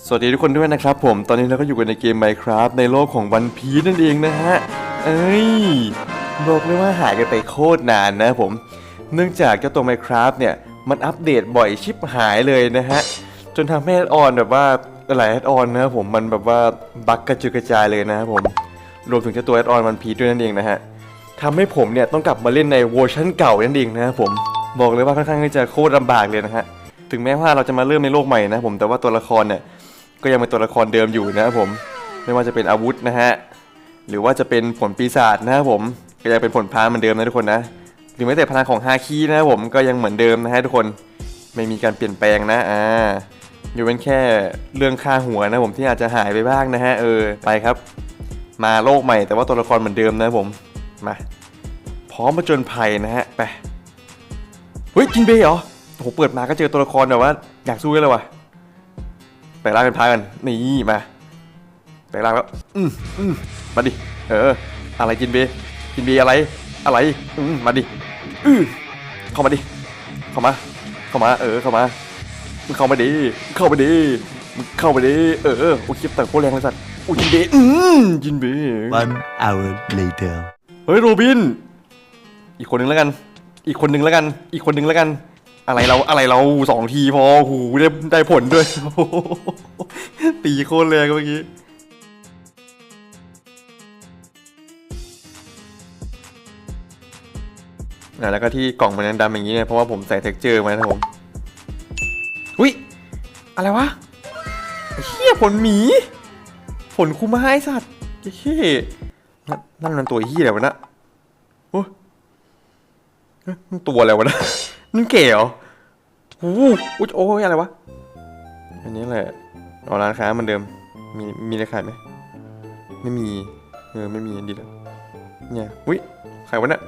สวัสดีทุกคนด้วยนะครับผม ตอนนี้เราก็อยู่กันในเกม Minecraft ในโลกของวันพีนั่นเองนะฮะ เอ้ย บอกเลยว่าหายกันไปโคตรนานนะผม เนื่องจากเจ้าตัว Minecraft เนี่ย มันอัปเดตบ่อยชิบหายเลยนะฮะ จนทำให้แอดออนแบบว่าหลายแอดออนนะครับผมมันแบบว่าบั๊กกระจุกระจายเลยนะครับผม รวมถึงเจ้าตัวแอดออนวันพีด้วยนั่นเองนะฮะทำให้ผมเนี่ยต้องกลับมาเล่นในเวอร์ชันเก่านั่นเองนะครับผม บอกเลยว่าค่อนข้างที่จะโคตรลำบากเลยนะฮะ ถึงแม้ว่าเราจะมาเริ่มในโลกใหม่นะผมแต่ว่าตัวละครเนี่ย ก็ยังเป็นตัวละครเดิมอยู่นะครับผมไม่ว่าจะเป็นอาวุธนะฮะหรือว่าจะเป็นผลปีศาจนะครับผมก็ยังเป็นผลพาเหมือนเดิมนะทุกคนนะหรือแม้แต่พลังของฮาคีนะครับผมก็ยังเหมือนเดิมนะฮะทุกคนไม่มีการเปลี่ยนแปลงนะอ่าอยู่เป็นแค่เรื่องค่าหัวนะผมที่อาจจะหายไปบ้างนะฮะเออไปครับ มาโลกใหม่แต่ว่าตัวละครเหมือนเดิมนะผมมาพร้อมมาจนภัยนะฮะไปเฮ้ยจินเบย์เหรอโหเปิดมาก็เจอตัวละครแบบว่าอยากสู้กันเลยว่ะ แปลงร่างเป็นพายกันนี่มา แปลงร่างแล้วอืมอืมมาดิ เออ อะไรจินเบย์จินเบย์อะไร อะไร อืมมาดิอือเข้ามาดิ เข้ามา เข้ามา เออ เข้ามามึงเข้ามาดิมึงเข้ามาดิมึงเข้ามาดิ เออ โอ้ยคลิปแต่โคตรแรงเลยสัตว์โอ้ยจินเบย์อืมจินเบย์ One hour later. เฮ้ยโรบิน อีกคนหนึ่งแล้วกัน อีกคนหนึ่งแล้วกัน อีกคนหนึ่งแล้วกัน อะไรเราอะไรเราสองทีพอหูได้ได้ผลด้วย ตีโคตรแรงเมื่อกี้อะแล้วก็ที่กล่องมันดำอย่างนี้เนี่ยเพราะว่าผมใส่เท็กเจอร์มาครับผมอุ้ยอะไรวะเหี้ยผลหมี ผลคูมาไอ้สัตว์เหี้ยนั่นนั่นมันตัวเฮียอะไรวะนะโอ้ยตัวอะไรวะนะ นั่นเก๋เหรอโอ้โหอุ๊ยโอ้ยอะไรวะ อันนี้แหละเอาร้านค้าเหมันเดิม มีมีอะไรขายไหม ไม่มี เออ ไม่มีดีแล้วเนี่ย อุ้ยขายวะเนี่ย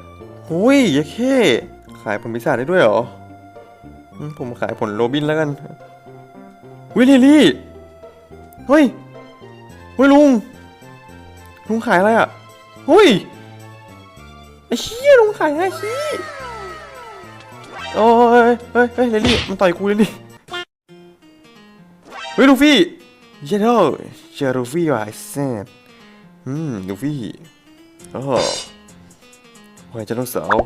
อุ้ยยะเข้ขายผลพิศาจได้ด้วยเหรออืมผมขายผลโรบินแล้วกันวิลิลี่ เฮ้ย เฮ้ยลุง ลุงขายอะไรอะ เฮ้ย ไอ้เชี่ยลุงขายฮาคี โอ้ยเฮ้ยเฮ้ยเลลี่มันต่อยกูเลยนี่เฮ้ยลูฟี่เยโดเจอลูฟี่ว่ะไอ้แซ่บอืมลูฟี่โอ้โหไว้เจะต้องสาว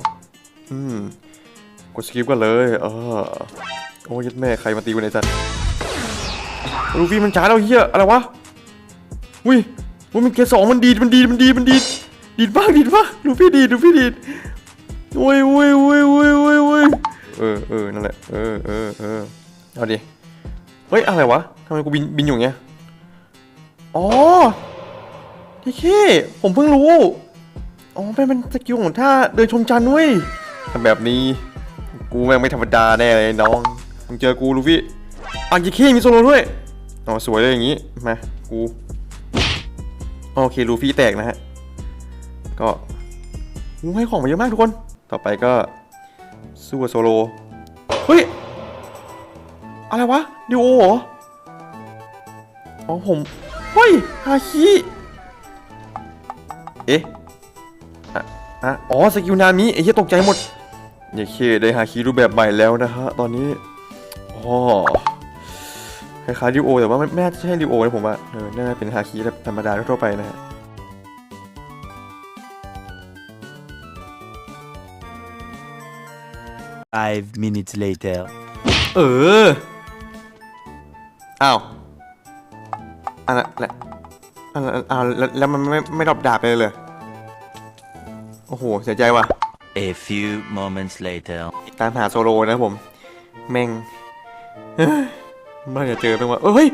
อืมกดสกิปกันเลยเออโอ้ยยัดแม่ใครมาตีกูในจัดลูฟี่มันช้าแล้วเฮียอะไรวะอุ้ยว่ามันเกสองมันดีดมันดีดมันดีดมันดีดดีดบ้างดีดบ้างดูพี่ดีดดูพี่ดีดโอ้ยโอ้ยโอ้ยโอ้ยโอ้ย เออเออนั่นแหละเออเออเออเอาดิเฮ้ยอะไรวะทำไมกูบินบินอยู่เงี้ยอ๋อที่เค้ผมเพิ่งรู้อ๋อเป็นเป็นสกิลของท่าเดินชมจันทร์เว้ยทำแบบนี้ กูแม่งไม่ธรรมดาแน่เลยน้องมึงเจอกูลูฟี่อะยี่เค้มีโซโลด้วยอ๋อสวยเลยอย่างงี้มากูโอเคลูฟี่แตกนะฮะก็อู้ให้ของมาเยอะมากทุกคน ต่อไปก็ สู้กับโซโล เฮ้ย อะไรวะดิโอเหรอ อ๋อผม เฮ้ย ฮาคิ เอ๊ะอะอะอ๋อ สกิลนามิไอ้เหี้ยตกใจหมดอย่าเคได้ฮาคิรูปแบบใหม่แล้วนะฮะ ตอนนี้ อ๋อคล้ายๆดิโอแต่ว่าไม่ไม่น่าจะใช่ดิโอนะผมว่าเออน่าจะเป็นฮาคิแบบธรรมดาทั่วๆไปนะฮะ Five minutes later. เออ อ้าวอันนั้นแหละอันนั้นอ้าวแล้วแล้วมันไม่ไม่ดรอปดาบไปเลยเลย โอ้โห เสียใจว่ะ A few moments later. ตามหาโซโลนะผม แม่งเฮ้ยเมื่อไหร่จะเจอเป็นวะเอ้ย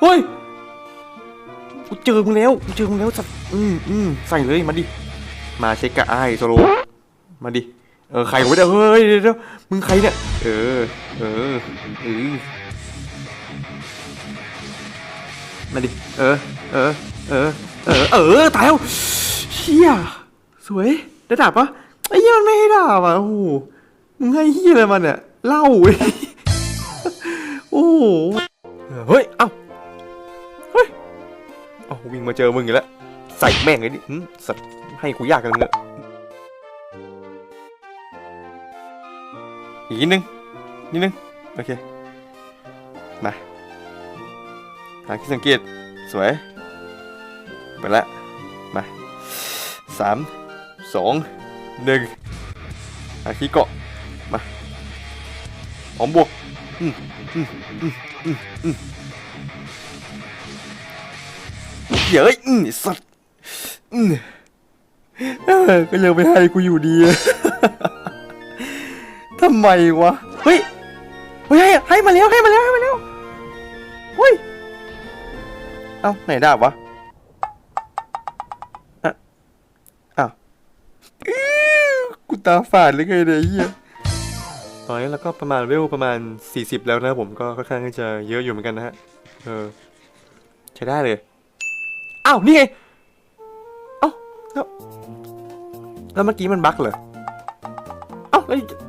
เฮ้ยกูเจอมึงแล้วกูเจอมึงแล้วสัตว์อืมอืมใส่เลย มาดิ มาเช็คกับไอ้โซโล มาดิ เออใครวะเนี่ยเฮ้ยเดี๋ยเดี๋ยวมึงใครเนี่ย เออ เออเออมาดิ เออ เออ เออ เออ เออ ตายแล้วเชี่ยสวย ได้ดาบปะไอ้เหี้ยมันไม่ให้ดาบอะโอ้โหมึงให้เหี้ยอะไรมันเนี่ยเล่าเว้ยโอ้โหเฮ้ย เอ้า เฮ้ย เอ้าวิ่งมาเจอมึงอีกแล้ว ใส่แม่งเลยดิสัตว์ให้กูยากกันเนอะ นิดนึง นิดนึง โอเค มาหางที่สังเกต สวย ไปละ มาสามสองหนึ่งหางที่เกาะ มาพร้อมบวกอืมอืมอืมอืมอืมเดี๋ยวยอืมสัตว์อืมเออก็ยังไม่ให้กูอยู่ดี ทำไมวะ เฮ้ย เฮ้ย ให้ให้มาแล้วให้มาแล้วให้มาแล้วเฮ้ย เอ้าไหนดาบวะอะอ้าวอื้อกูตาฝาดเลยไงเนี่ยไอ้เหี้ยตอนนี้เราก็ประมาณเวลประมาณ 40 แล้วนะผมก็ค่อนข้างที่จะเยอะอยู่เหมือนกันนะฮะ เออ ใช้ได้เลย อ้าว นี่ไง เอ้าแล้วแล้วเมื่อกี้มันบั๊กเหรอ เอ้าเอ้ยอะ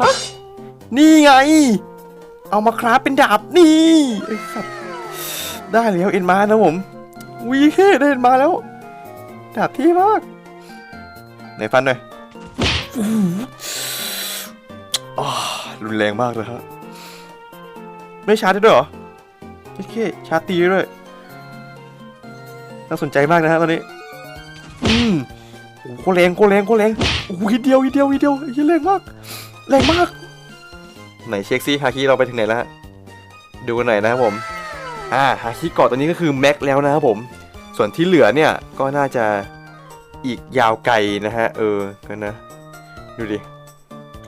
ฮะ นี่ไง เอามาคราฟเป็นดาบนี่ไอ้สัตว์ได้แล้วเอ็นมานะผมวีเคได้เอ็นมาแล้ว ดาบที่มากไหนฟันหน่อยอ๋อรุนแรงมากเลยฮะ ไม่ชาร์จด้วยเหรอโอเคชาร์จตีด้วย น่าสนใจมากนะฮะตอนนี้ อืมโอ้โหแรงโคแรงโคแรงโอ้โหทีเดียวทีเดียวทีเดียวอ้เหี้ยแรงมาก แรงมาก ไหนเช็คซิฮาคิเราไปถึงไหนแล้วดูกันหน่อยนะครับผม อ่าฮาคิเกาะตัวนี้ก็คือแม็กแล้วนะครับผม ส่วนที่เหลือเนี่ยก็น่าจะอีกยาวไกลนะฮะ เออกันนะ ดูดิ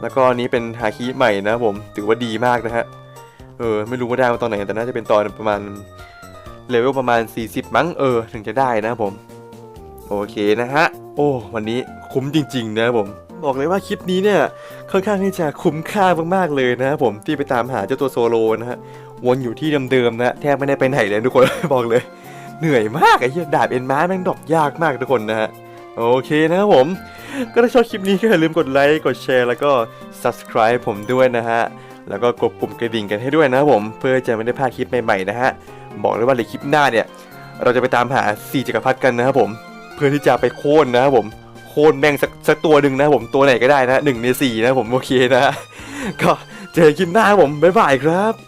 แล้วก็นนี้เป็นฮาคิใหม่นะครับผม ถือว่าดีมากนะฮะ เออ ไม่รู้ว่าได้มาตอนไหน แต่น่าจะเป็นตอนประมาณเลเวลประมาณ 40 มั้ง เออ ถึงจะได้นะครับผม โอเคนะฮะ โอ้ วันนี้คุ้มจริง ๆ นะครับผม บอกเลยว่าคลิปนี้เนี่ยค่อนข้างที่จะคุ้มค่ามากๆเลยนะผมที่ไปตามหาเจ้าตัวโซโลนะฮะวนอยู่ที่เดิมๆนะแทบไม่ได้ไปไหนเลยทุกคนบอกเลย เหนื่อยมากไอ้เหี้ยดาบเอ็นม้าแม่งดอกยากมากทุกคนนะฮะโอเคนะครับผม ก็ถ้าชอบคลิปนี้ก็อย่าลืมกดไลค์กดแชร์แล้วก็ subscribe ผมด้วยนะฮะแล้วก็กดปุ่มกระดิ่งกันให้ด้วยนะครับผมเพื่อจะไม่ได้พลาดคลิปใหม่ๆนะฮะบอกเลยว่าในคลิปหน้าเนี่ย เราจะไปตามหาสี่จักรพรรดิกันนะครับผม เพื่อที่จะไปโค่นนะครับผม คนแม่งสักสักตัวหนึ่งนะผมตัวไหนก็ได้นะหนึ่งในสี่นะผมโอเคนะ ก็เจอกินคลิปหน้าผมบ๊ายบายครับ